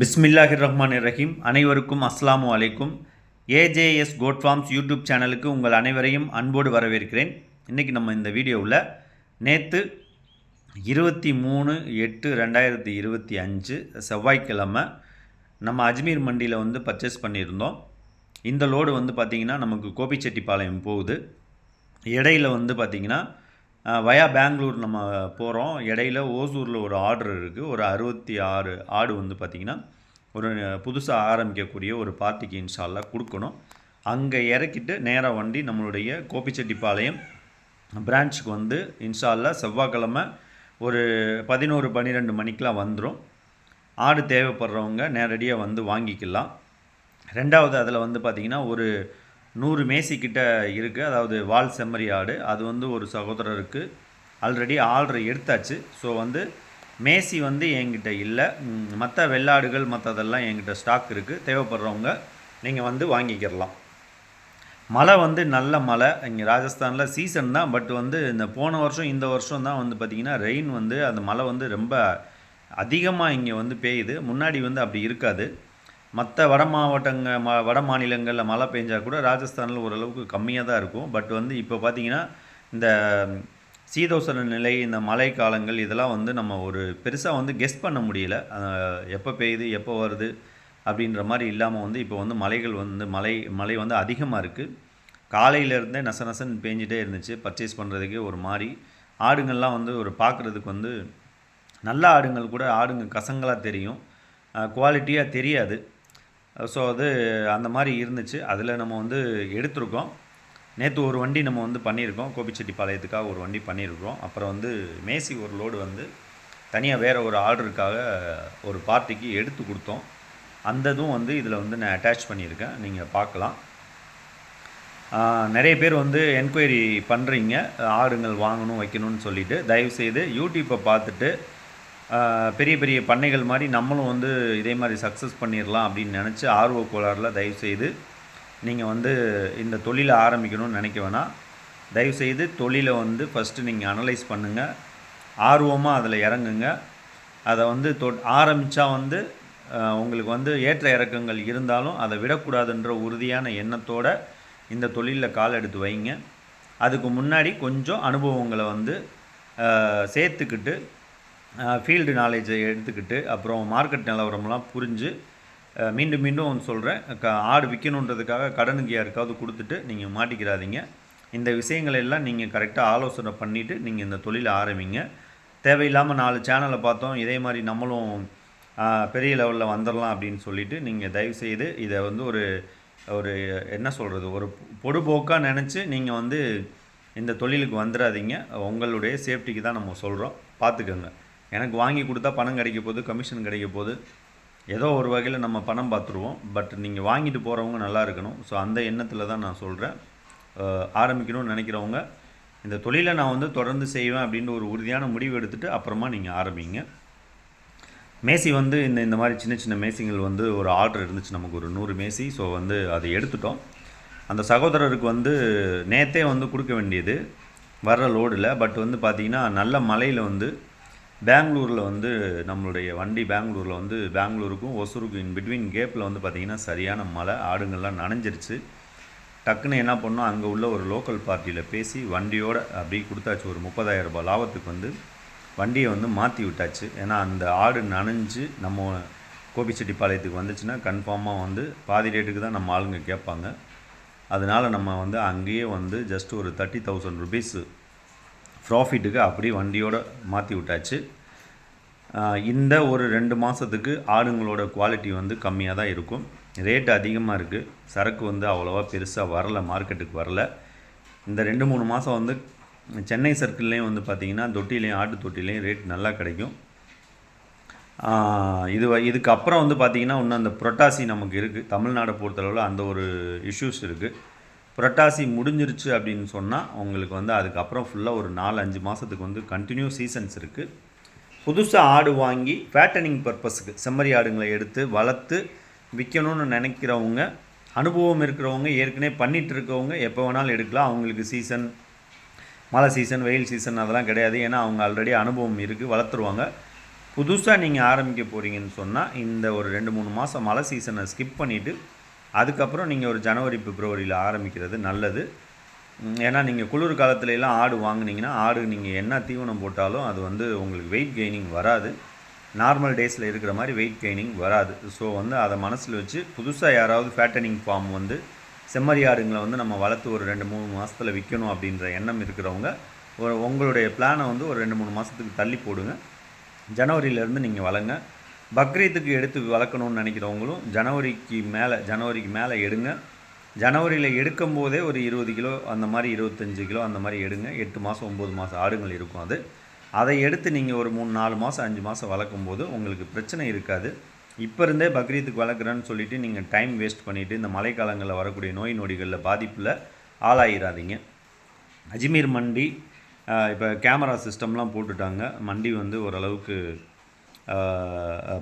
பிஸ்மில்லாஹிர் ரஹ்மான் ரஹீம் அனைவருக்கும் அஸ்லாம் அலைக்கும். ஏஜேஎஸ் கோட் ஃபார்ம்ஸ் யூடியூப் சேனலுக்கு உங்கள் அனைவரையும் அன்போடு வரவேற்கிறேன். இன்றைக்கி நம்ம இந்த வீடியோவில் நேற்று இருபத்தி மூணு எட்டு ரெண்டாயிரத்தி இருபத்தி அஞ்சு செவ்வாய்க்கிழமை நம்ம அஜ்மீர் மண்டியில் வந்து பர்ச்சேஸ் பண்ணியிருந்தோம். இந்த லோடு வந்து பார்த்திங்கன்னா நமக்கு கோபிச்செட்டிப்பாளையம் போகுது. இடையில வந்து பார்த்திங்கன்னா வயா பெங்களூர் நம்ம போகிறோம் இடையில ஓசூரில் ஒரு ஆர்டர் இருக்குது ஒரு அறுபத்தி ஆறு ஆடு வந்து பார்த்திங்கன்னா ஒரு புதுசாக ஆரம்பிக்கக்கூடிய ஒரு பார்ட்டிக்கு இன்ஷால்லாம் கொடுக்கணும். அங்கே இறக்கிட்டு நேராக வண்டி நம்மளுடைய கோபிச்செட்டிப்பாளையம் பிரான்ச்சுக்கு வந்து இன்ஷால்லா செவ்வாய்க்கிழமை ஒரு பதினோரு பன்னிரெண்டு மணிக்கெலாம் வந்துடும் ஆடு தேவைப்படுறவங்க நேரடியாக வந்து வாங்கிக்கலாம். ரெண்டாவது அதில் வந்து பார்த்திங்கன்னா ஒரு நூறு மேசிக்கிட்ட இருக்குது அதாவது வால் செம்மறி ஆடு. அது வந்து ஒரு சகோதரருக்கு ஆல்ரெடி ஆர்டர் எடுத்தாச்சு. ஸோ வந்து மேசி வந்து என்கிட்ட இல்லை. மற்ற வெள்ளாடுகள் மற்றதெல்லாம் என்கிட்ட ஸ்டாக் இருக்குது தேவைப்படுறவங்க நீங்கள் வந்து வாங்கிக்கிறலாம் மழை வந்து நல்ல மழை. இங்கே ராஜஸ்தானில் சீசன் தான். பட் வந்து இந்த போன வருஷம் இந்த வருஷம் தான் வந்து பார்த்திங்கன்னா ரெயின் வந்து அந்த மழை வந்து ரொம்ப அதிகமாக இங்கே வந்து பெய்யுது. முன்னாடி வந்து அப்படி இருக்காது. மற்ற வட மாவட்டங்க ம வட மாநிலங்களில் மழை பெஞ்சால் கூட ராஜஸ்தானில் ஓரளவுக்கு கம்மியாக தான் இருக்கும். பட் வந்து இப்போ பார்த்திங்கன்னா இந்த சீதோசன நிலை இந்த மழை காலங்கள் இதெல்லாம் வந்து நம்ம ஒரு பெருசாக வந்து கெஸ் பண்ண முடியல. எப்போ பெய்யுது எப்போ வருது அப்படின்ற மாதிரி இல்லாமல் வந்து இப்போ வந்து மலைகள் வந்து மலை மழை வந்து அதிகமாக இருக்குது காலையிலேருந்தே நச நசன் பேஞ்சிட்டே இருந்துச்சு. பர்ச்சேஸ் பண்ணுறதுக்கே ஒரு மாதிரி. ஆடுங்கள்லாம் வந்து ஒரு பார்க்குறதுக்கு வந்து நல்ல ஆடுங்கள் கூட ஆடுங்க கசங்களாக தெரியும். குவாலிட்டியாக தெரியாது. ஸோ அது அந்த மாதிரி இருந்துச்சு. அதில் நம்ம வந்து எடுத்திருக்கோம். நேற்று ஒரு வண்டி நம்ம வந்து பண்ணியிருக்கோம். கோபிச்செட்டிப்பாளையத்துக்காக ஒரு வண்டி பண்ணியிருக்கிறோம் அப்புறம் வந்து மேசி ஒரு லோடு வந்து தனியாக வேறு ஒரு ஆர்டருக்காக ஒரு பார்ட்டிக்கு எடுத்து கொடுத்தோம். அந்த இதுவும் வந்து இதில் வந்து நான் அட்டாச் பண்ணியிருக்கேன். நீங்கள் பார்க்கலாம். நிறைய பேர் வந்து என்கொயரி பண்ணுறீங்க ஆடுங்கள் வாங்கணும் வைக்கணும்னு சொல்லிட்டு. தயவுசெய்து யூடியூப்பை பார்த்துட்டு பெரிய பெரிய பண்ணைகள் மாதிரி நம்மளும் வந்து இதே மாதிரி சக்ஸஸ் பண்ணிடலாம் அப்படின்னு நினச்சி ஆர்வ கோளாறில் தயவுசெய்து நீங்கள் வந்து இந்த தொழிலை ஆரம்பிக்கணும்னு நினைக்க வேணாம். தயவுசெய்து தொழிலை வந்து ஃபஸ்ட்டு நீங்கள் அனலைஸ் பண்ணுங்கள் ஆர்வமாக அதில் இறங்குங்க. அதை வந்து தொ ஆரம்பித்தா வந்து உங்களுக்கு வந்து ஏற்ற இறக்கங்கள் இருந்தாலும் அதை விடக்கூடாதுன்ற உறுதியான எண்ணத்தோடு இந்த தொழிலில் கால் எடுத்து வைங்க. அதுக்கு முன்னாடி கொஞ்சம் அனுபவங்களை வந்து சேர்த்துக்கிட்டு ஃபீல்டு நாலேஜை எடுத்துக்கிட்டு அப்புறம் மார்க்கெட் நிலவரம்லாம் புரிஞ்சு மீண்டும் மீண்டும் மீண்டும் சொல்கிறேன் க ஆடு விற்கணுன்றதுக்காக கடனுக்கு யாருக்காவது கொடுத்துட்டு நீங்கள் மாட்டிக்கிறாதீங்க இந்த விஷயங்களை எல்லாம் நீங்கள் கரெக்டாக ஆலோசனை பண்ணிவிட்டு நீங்கள் இந்த தொழிலை ஆரம்பிங்க. தேவையில்லாமல் நாலு சேனலை பார்த்தோம் இதே மாதிரி நம்மளும் பெரிய லெவலில் வந்துடலாம் அப்படின்னு சொல்லிவிட்டு நீங்கள் தயவுசெய்து இதை வந்து ஒரு ஒரு என்ன சொல்கிறது ஒரு பொடுபோக்காக நினச்சி நீங்கள் வந்து இந்த தொழிலுக்கு வந்துடாதீங்க உங்களுடைய சேஃப்டிக்கு தான் நம்ம சொல்கிறோம் பார்த்துக்கோங்க. எனக்கு வாங்கி கொடுத்தா பணம் கிடைக்க போகுது கமிஷன் கிடைக்க போகுது. ஏதோ ஒரு வகையில் நம்ம பணம் பார்த்துருவோம். பட் நீங்கள் வாங்கிட்டு போகிறவங்க நல்லா இருக்கணும். ஸோ அந்த எண்ணத்தில் தான் நான் சொல்கிறேன் ஆரம்பிக்கணும்னு நினைக்கிறவங்க இந்த தொழிலை நான் வந்து தொடர்ந்து செய்வேன் அப்படின்ற ஒரு உறுதியான முடிவு எடுத்துகிட்டு அப்புறமா நீங்கள் ஆரம்பிங்க. மேசி வந்து இந்த இந்த மாதிரி சின்ன சின்ன மேசிங்கள் வந்து ஒரு ஆர்டர் இருந்துச்சு. நமக்கு ஒரு நூறு மேசி. ஸோ வந்து அதை எடுத்துட்டோம். அந்த சகோதரருக்கு வந்து நேத்தே வந்து கொடுக்க வேண்டியது. வர்ற லோடில் பட் வந்து பார்த்திங்கன்னா நல்ல மலையில் வந்து பெங்களூரில் வந்து நம்மளுடைய வண்டி பெங்களூரில் வந்து பெங்களூருக்கும் ஒசூருக்கும் இன் பிட்வீன் கேப்பில் வந்து பார்த்திங்கன்னா சரியான மழை ஆடுங்கள்லாம் நனைஞ்சிருச்சு. டக்குன்னு என்ன பண்ணோம்? அங்கே உள்ள ஒரு லோக்கல் பார்ட்டியில் பேசி வண்டியோட அப்படியே கொடுத்தாச்சு. ஒரு முப்பதாயிரம் ரூபாய் லாபத்துக்கு வந்து வண்டியை வந்து மாற்றி விட்டாச்சு. ஏன்னா அந்த ஆடு நனைஞ்சு நம்ம கோபிச்செட்டிப்பாளையத்துக்கு வந்துச்சுன்னா கன்ஃபார்மாக வந்து பாதி ரேட்டுக்கு தான் நம்ம ஆளுங்க கேட்பாங்க. அதனால் நம்ம வந்து அங்கேயே வந்து ஜஸ்ட் ஒரு தேர்ட்டி தௌசண்ட் ருபீஸு ப்ராஃபிட்டுக்கு அப்படியே வண்டியோட மாற்றி விட்டாச்சு. இந்த ஒரு ரெண்டு மாதத்துக்கு ஆடுங்களோட குவாலிட்டி வந்து கம்மியாக தான் இருக்கும். ரேட் அதிகமாக இருக்குது சரக்கு வந்து அவ்வளோவா பெருசாக வரல மார்க்கெட்டுக்கு வரல. இந்த ரெண்டு மூணு மாதம் வந்து சென்னை சர்க்கிள்லேயும் வந்து பார்த்திங்கன்னா தொட்டிலையும் ஆட்டு தொட்டிலையும் ரேட் நல்லா கிடைக்கும். இது வ- இதுக்கப்புறம் வந்து பார்த்திங்கன்னா இன்னும் அந்த புரட்டாசி நமக்கு இருக்குது தமிழ்நாடை பொறுத்தளவில் அந்த ஒரு இஷ்யூஸ் இருக்குது புரட்டாசி முடிஞ்சிருச்சு அப்படின்னு சொன்னால் உங்களுக்கு வந்து அதுக்கப்புறம் ஃபுல்லாக ஒரு நாலு அஞ்சு மாதத்துக்கு வந்து கண்டினியூ சீசன்ஸ் இருக்குது புதுசாக ஆடு வாங்கி ஃபேட்டனிங் பர்பஸுக்கு செம்மறி ஆடுங்களை எடுத்து வளர்த்து விற்கணும்னு நினைக்கிறவங்க அனுபவம் இருக்கிறவங்க ஏற்கனவே பண்ணிகிட்டு இருக்கவங்க எப்போ வேணாலும் எடுக்கலாம். அவங்களுக்கு சீசன் மழை சீசன் வெயில் சீசன் அதெல்லாம் கிடையாது. ஏன்னா அவங்க ஆல்ரெடி அனுபவம் இருக்குது வளர்த்துருவாங்க. புதுசாக நீங்கள் ஆரம்பிக்க போகிறீங்கன்னு சொன்னால் இந்த ஒரு ரெண்டு மூணு மாதம் மழை சீசனை ஸ்கிப் பண்ணிவிட்டு அதுக்கப்புறம் நீங்கள் ஒரு ஜனவரி பிப்ரவரியில் ஆரம்பிக்கிறது நல்லது. ஏன்னா நீங்கள் குளிர் காலத்துலலாம் ஆடு வாங்கினீங்கன்னா ஆடு நீங்கள் என்ன தீவனம் போட்டாலும் அது வந்து உங்களுக்கு வெயிட் கெய்னிங் வராது. நார்மல் டேஸில் இருக்கிற மாதிரி வெயிட் கெய்னிங் வராது. ஸோ வந்து அதை மனசில் வச்சு புதுசாக யாராவது ஃபேட்டனிங் ஃபார்ம் வந்து செம்மறி ஆடுங்களை வந்து நம்ம வளர்த்து ஒரு ரெண்டு மூணு மாதத்தில் விற்கணும் அப்படின்ற எண்ணம் இருக்கிறவங்க ஒரு உங்களுடைய பிளானை வந்து ஒரு ரெண்டு மூணு மாதத்துக்கு தள்ளி போடுங்க. ஜனவரியிலேருந்து நீங்கள் வளங்க. பக்ரீத்துக்கு எடுத்து வளர்க்கணும்னு நினைக்கிறவங்களும் ஜனவரிக்கு மேலே ஜனவரிக்கு மேலே எடுங்க. ஜனவரியில் எடுக்கும் போதே ஒரு இருபது கிலோ அந்த மாதிரி இருபத்தஞ்சு கிலோ அந்த மாதிரி எடுங்க. எட்டு மாதம் ஒம்பது மாதம் ஆடுங்கள் இருக்கும் அது. அதை எடுத்து நீங்கள் ஒரு மூணு நாலு மாதம் அஞ்சு மாதம் வளர்க்கும் போது உங்களுக்கு பிரச்சனை இருக்காது. இப்போ இருந்தே பக்ரீத்துக்கு வளர்க்குறேன்னு சொல்லிட்டு நீங்கள் டைம் வேஸ்ட் பண்ணிவிட்டு இந்த மழைக்காலங்களில் வரக்கூடிய நோய் நொடிகளில் பாதிப்பில் ஆளாயிராதீங்க. அஜ்மீர் மண்டி இப்போ கேமரா சிஸ்டம்லாம் போட்டுட்டாங்க. மண்டி வந்து ஓரளவுக்கு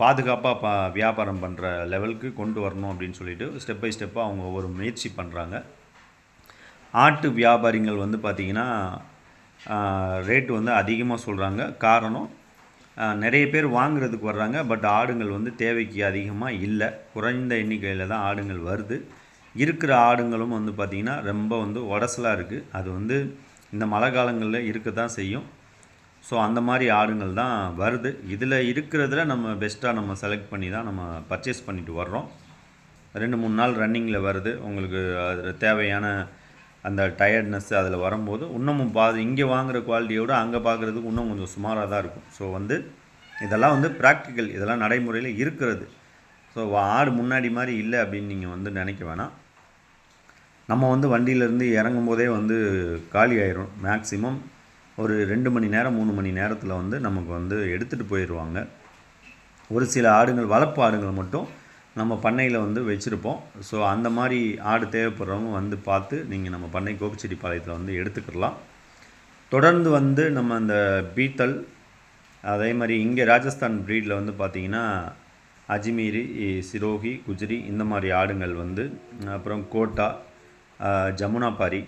பாதுகாப்பாக பா வியாபாரம் பண்ணுற லெவலுக்கு கொண்டு வரணும் அப்படின்னு சொல்லிட்டு ஸ்டெப் பை ஸ்டெப்பாக அவங்க ஒவ்வொரு முயற்சி பண்ணுறாங்க ஆட்டு வியாபாரிகள் வந்து பார்த்திங்கன்னா ரேட்டு வந்து அதிகமாக சொல்கிறாங்க காரணம் நிறைய பேர் வாங்குறதுக்கு வர்றாங்க பட் ஆடுங்கள் வந்து தேவைக்கு அதிகமாக இல்லை. குறைந்த எண்ணிக்கையில் தான் ஆடுங்கள் வருது. இருக்கிற ஆடுங்களும் வந்து பார்த்திங்கன்னா ரொம்ப வந்து உடசலாக இருக்குது அது வந்து இந்த மழை காலங்களில் இருக்க தான் செய்யும். ஸோ அந்த மாதிரி ஆடுங்கள் தான் வருது. இதில் இருக்கிறதுல நம்ம பெஸ்ட்டாக நம்ம செலக்ட் பண்ணி தான் நம்ம பர்ச்சேஸ் பண்ணிட்டு வர்றோம். ரெண்டு மூணு நாள் ரன்னிங்கில் வருது. உங்களுக்கு அதில் தேவையான அந்த டயர்ட்னஸ் அதில் வரும்போது இன்னமும் பா இங்கே வாங்குற குவாலிட்டியோட அங்கே பார்க்குறதுக்கு இன்னும் கொஞ்சம் சுமாராக தான் இருக்கும். ஸோ வந்து இதெல்லாம் வந்து ப்ராக்டிக்கல் இதெல்லாம் நடைமுறையில் இருக்கிறது. ஸோ ஆடு முன்னாடி மாதிரி இல்லை அப்படின்னு நீங்கள் வந்து நினைக்க வேணாம். நம்ம வந்து வண்டியிலேருந்து இறங்கும் போதே வந்து காலி ஆயிரும். மேக்ஸிமம் ஒரு ரெண்டு மணி நேரம் மூணு மணி நேரத்தில் வந்து நமக்கு வந்து எடுத்துகிட்டு போயிடுவாங்க ஒரு சில ஆடுகள் வளர்ப்பு ஆடுகள் மட்டும் நம்ம பண்ணையில் வந்து வச்சுருப்போம். ஸோ அந்த மாதிரி ஆடு தேவைப்படுறவங்க வந்து பார்த்து நீங்கள் நம்ம பண்ணை கோபிச்செடி பாளையத்தில் வந்து எடுத்துக்கிடலாம். தொடர்ந்து வந்து நம்ம அந்த பீத்தல் அதே மாதிரி இங்கே ராஜஸ்தான் ப்ரீடில் வந்து பார்த்திங்கன்னா அஜ்மீரி சிரோஹி குஜ்ரி இந்த மாதிரி ஆடுங்கள் வந்து அப்புறம் கோட்டா ஜமுனாபாரி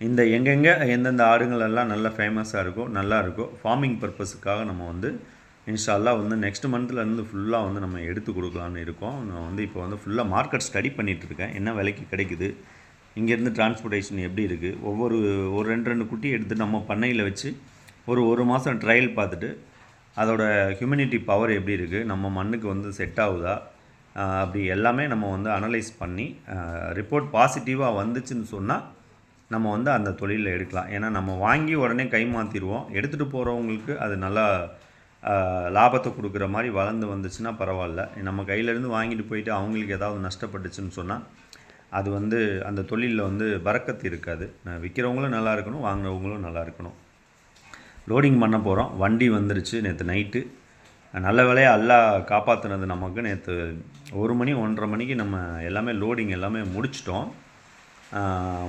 இந்த எங்கெங்கே எந்தெந்த ஆடுங்கள் எல்லாம் நல்லா ஃபேமஸாக இருக்கோ நல்லா இருக்கோ ஃபார்மிங் பர்பஸுக்காக நம்ம வந்து இன்ஷால்லாம் வந்து நெக்ஸ்ட் மந்த்லேருந்து ஃபுல்லாக வந்து நம்ம எடுத்து கொடுக்கலான்னு இருக்கோம். நான் வந்து இப்போ வந்து ஃபுல்லாக மார்க்கெட் ஸ்டடி பண்ணிகிட்டு இருக்கேன். என்ன விலைக்கு கிடைக்குது? இங்கேருந்து டிரான்ஸ்போர்ட்டேஷன் எப்படி இருக்குது ஒவ்வொரு ஒரு ரெண்டு ரெண்டு குட்டி எடுத்து நம்ம பண்ணையில் வச்சு ஒரு ஒரு மாதம் ட்ரையல் பார்த்துட்டு அதோட ஹியூமினிட்டி பவர் எப்படி இருக்குது நம்ம மண்ணுக்கு வந்து செட் ஆகுதா? அப்படி எல்லாமே நம்ம வந்து அனலைஸ் பண்ணி ரிப்போர்ட் பாசிட்டிவாக வந்துச்சுன்னு சொன்னால் நம்ம வந்து அந்த தொழிலில் எடுக்கலாம். ஏன்னா நம்ம வாங்கி உடனே கை மாற்றிடுவோம் எடுத்துகிட்டு போகிறவங்களுக்கு அது நல்லா லாபத்தை கொடுக்குற மாதிரி வளர்ந்து வந்துச்சுன்னா பரவாயில்ல. நம்ம கையிலேருந்து வாங்கிட்டு போயிட்டு அவங்களுக்கு ஏதாவது நஷ்டப்பட்டுச்சுன்னு சொன்னால் அது வந்து அந்த தொழிலில் வந்து பறக்கத்து இருக்காது. நான் விற்கிறவங்களும் நல்லா இருக்கணும் வாங்குறவங்களும் நல்லா இருக்கணும். லோடிங் பண்ண போகிறோம் வண்டி வந்துருச்சு நேற்று நைட்டு நல்ல வேலையாக அல்லா காப்பாற்றுனது நமக்கு. நேற்று ஒரு மணி ஒன்றரை மணிக்கு நம்ம எல்லாமே லோடிங் எல்லாமே முடிச்சிட்டோம்.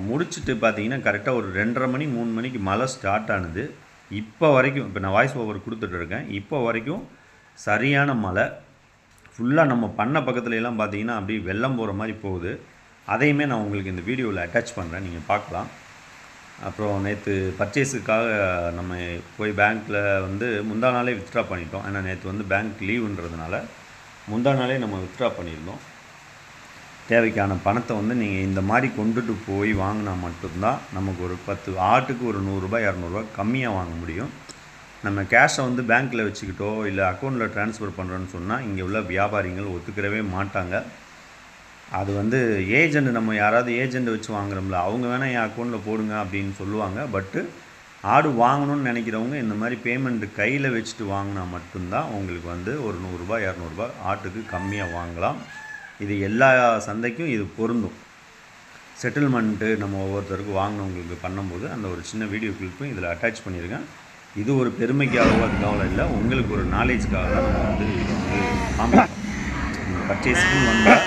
முடிச்சிட்டு பார்த்தீங்கன்னா கரெக்டாக ஒரு ரெண்டரை மணி மூணு மணிக்கு மழை ஸ்டார்ட் ஆனது. இப்போ வரைக்கும் இப்போ நான் வாய்ஸ் ஓவர் கொடுத்துட்டு இருக்கேன். இப்போ வரைக்கும் சரியான மழை. ஃபுல்லாக நம்ம பண்ண பக்கத்துல எல்லாம் பார்த்தீங்கன்னா அப்படியே வெள்ளம் போகிற மாதிரி போகுது. அதையுமே நான் உங்களுக்கு இந்த வீடியோவில் அட்டாச் பண்ணுறேன் நீங்கள் பார்க்கலாம். அப்புறம் நேற்று பர்ச்சேஸுக்காக நம்ம போய் பேங்க்கில் வந்து முந்தா நாளே வித்ட்ரா பண்ணிட்டோம். ஏன்னா நேற்று வந்து பேங்க் லீவுன்றதுனால முந்தா நாளே நம்ம வித்ட்ரா பண்ணியிருந்தோம். தேவைக்கான பணத்தை வந்து நீங்கள் இந்த மாதிரி கொண்டுட்டு போய் வாங்கினா மட்டும்தான் நமக்கு ஒரு பத்து ஆட்டுக்கு ஒரு நூறுரூபா இரநூறுபா கம்மியாக வாங்க முடியும். நம்ம கேஷை வந்து பேங்க்கில் வச்சுக்கிட்டோ இல்லை அக்கௌண்ட்டில் ட்ரான்ஸ்ஃபர் பண்ணுறோன்னு சொன்னால் இங்கே உள்ள வியாபாரிகள் ஒத்துக்கிறவே மாட்டாங்க. அது வந்து ஏஜெண்ட் நம்ம யாராவது ஏஜெண்ட் வச்சு வாங்குறோம்ல அவங்க வேணால் என் அக்கௌண்ட்டில் போடுங்க அப்படின்னு சொல்லுவாங்க. பட்டு ஆடு வாங்கணும்னு நினைக்கிறவங்க இந்த மாதிரி பேமெண்ட் கையில் வச்சுட்டு வாங்கினா மட்டும்தான் உங்களுக்கு வந்து ஒரு நூறுரூபா இரநூறுபா ஆட்டுக்கு கம்மியாக வாங்கலாம். இது எல்லா சந்தைக்கும் இது பொருந்தும். செட்டில்மெண்ட்டு நம்ம ஒவ்வொருத்தருக்கும் வாங்கினவங்களுக்கு பண்ணும்போது அந்த ஒரு சின்ன வீடியோ கிளிப்பும் இதில் அட்டாச் பண்ணியிருக்கேன். இது ஒரு பெருமைக்காகவோ அதுக்காக இல்லை. உங்களுக்கு ஒரு நாலேஜ்க்காக தான் நம்ம வந்து ஆமாம் நீங்கள் பர்ச்சேஸ்க்கும் வந்தால்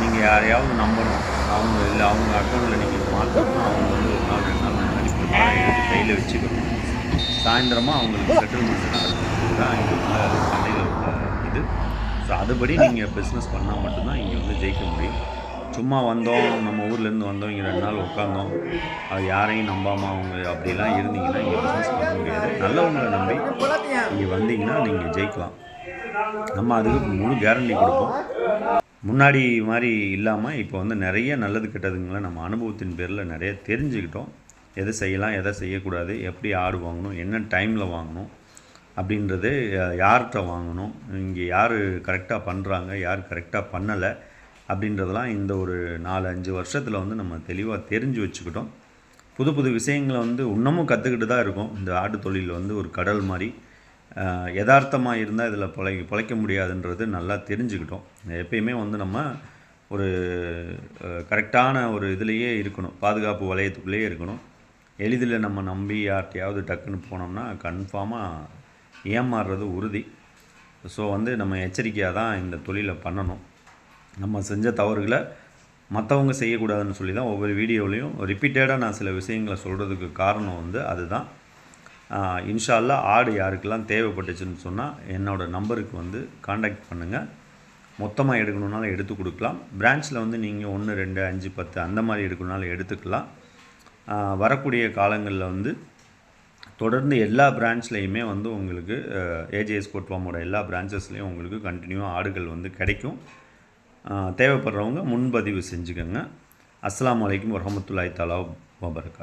நீங்கள் யாரையாவது நம்பணும். அவங்க இல்லை அவங்க அக்கௌண்ட்டில் நீங்கள் மாற்றணும் அவங்க வந்து ஒரு நாள் ரெண்டு நாள் முன்னாடி ப்ரிப்பேர் எடுத்து கையில் வச்சுக்கணும். சாயந்தரமாக அவங்களுக்கு செட்டில்மெண்ட் நடக்கும். இதுதான் சந்தையில் உள்ள இது. ஸோ அதுபடி நீங்கள் பிஸ்னஸ் பண்ணால் மட்டும்தான் இங்கே வந்து ஜெயிக்க முடியும். சும்மா வந்தோம் நம்ம ஊர்லேருந்து வந்தோம் இங்கே ரெண்டு நாள் உட்காந்தோம். அது யாரையும் நம்பாமல் அவங்க அப்படிலாம் இருந்தீங்கன்னா இங்கே பிஸ்னஸ் பண்ண முடியாது. நல்லவங்களை நம்பி இங்கே வந்தீங்கன்னா நீங்கள் ஜெயிக்கலாம். நம்ம அதுக்கு முழு கேரண்டி கொடுப்போம். முன்னாடி மாதிரி இல்லாமல் இப்போ வந்து நிறைய நல்லது கெட்டதுங்களை நம்ம அனுபவத்தின் பேரில் நிறைய தெரிஞ்சுக்கிட்டோம். எதை செய்யலாம் எதை செய்யக்கூடாது எப்படி ஆடு வாங்கணும் என்ன டைமில் வாங்கணும் அப்படின்றது யார்கிட்ட வாங்கணும் இங்கே யார் கரெக்டாக பண்ணுறாங்க யார் கரெக்டாக பண்ணலை அப்படின்றதெல்லாம் இந்த ஒரு நாலு அஞ்சு வருஷத்தில் வந்து நம்ம தெளிவாக தெரிஞ்சு வச்சுக்கிட்டோம். புது புது விஷயங்களை வந்து இன்னமும் கற்றுக்கிட்டு தான் இருக்கும். இந்த ஆடு தொழில் வந்து ஒரு கடல் மாதிரி யதார்த்தமாக இருந்தால் இதில் பிழை பிழைக்க முடியாதுன்றது நல்லா தெரிஞ்சுக்கிட்டோம். எப்பயுமே வந்து நம்ம ஒரு கரெக்டான ஒரு இதுலேயே இருக்கணும். பாதுகாப்பு வளையத்துக்குள்ளேயே இருக்கணும். எளிதில் நம்ம நம்பி யார்கிட்டையாவது டக்குன்னு போனோம்னா கன்ஃபார்மாக ஏமாறுறது உறுதி. ஸோ வந்து நம்ம எச்சரிக்கையாக தான் இந்த தொழிலை பண்ணணும். நம்ம செஞ்ச தவறுகளை மற்றவங்க செய்யக்கூடாதுன்னு சொல்லி தான் ஒவ்வொரு வீடியோலையும் ரிப்பீட்டடாக நான் சில விஷயங்களை சொல்கிறதுக்கு காரணம் வந்து அதுதான். இன்ஷால்லா ஆடு யாருக்கெல்லாம் தேவைப்பட்டுச்சுன்னு சொன்னால் என்னோடய நம்பருக்கு வந்து காண்டாக்ட் பண்ணுங்கள் மொத்தமாக எடுக்கணுன்னாலும் எடுத்து கொடுக்கலாம். பிரான்ச்சில் வந்து நீங்கள் ஒன்று ரெண்டு அஞ்சு பத்து அந்த மாதிரி எடுக்கணுனாலும் எடுத்துக்கலாம். வரக்கூடிய காலங்களில் வந்து தொடர்ந்து எல்லா பிரான்ச்லேயுமே வந்து உங்களுக்கு ஏஜேஎஸ் கோட்வாமோட எல்லா பிரான்ச்சஸ்லேயும் உங்களுக்கு கண்டினியூவாக ஆடுகள் வந்து கிடைக்கும். தேவைப்படுறவங்க முன்பதிவு செஞ்சுக்கோங்க. அஸ்லாம் அலைக்கும் வரமத்துல்லாய் தலா வபர்கா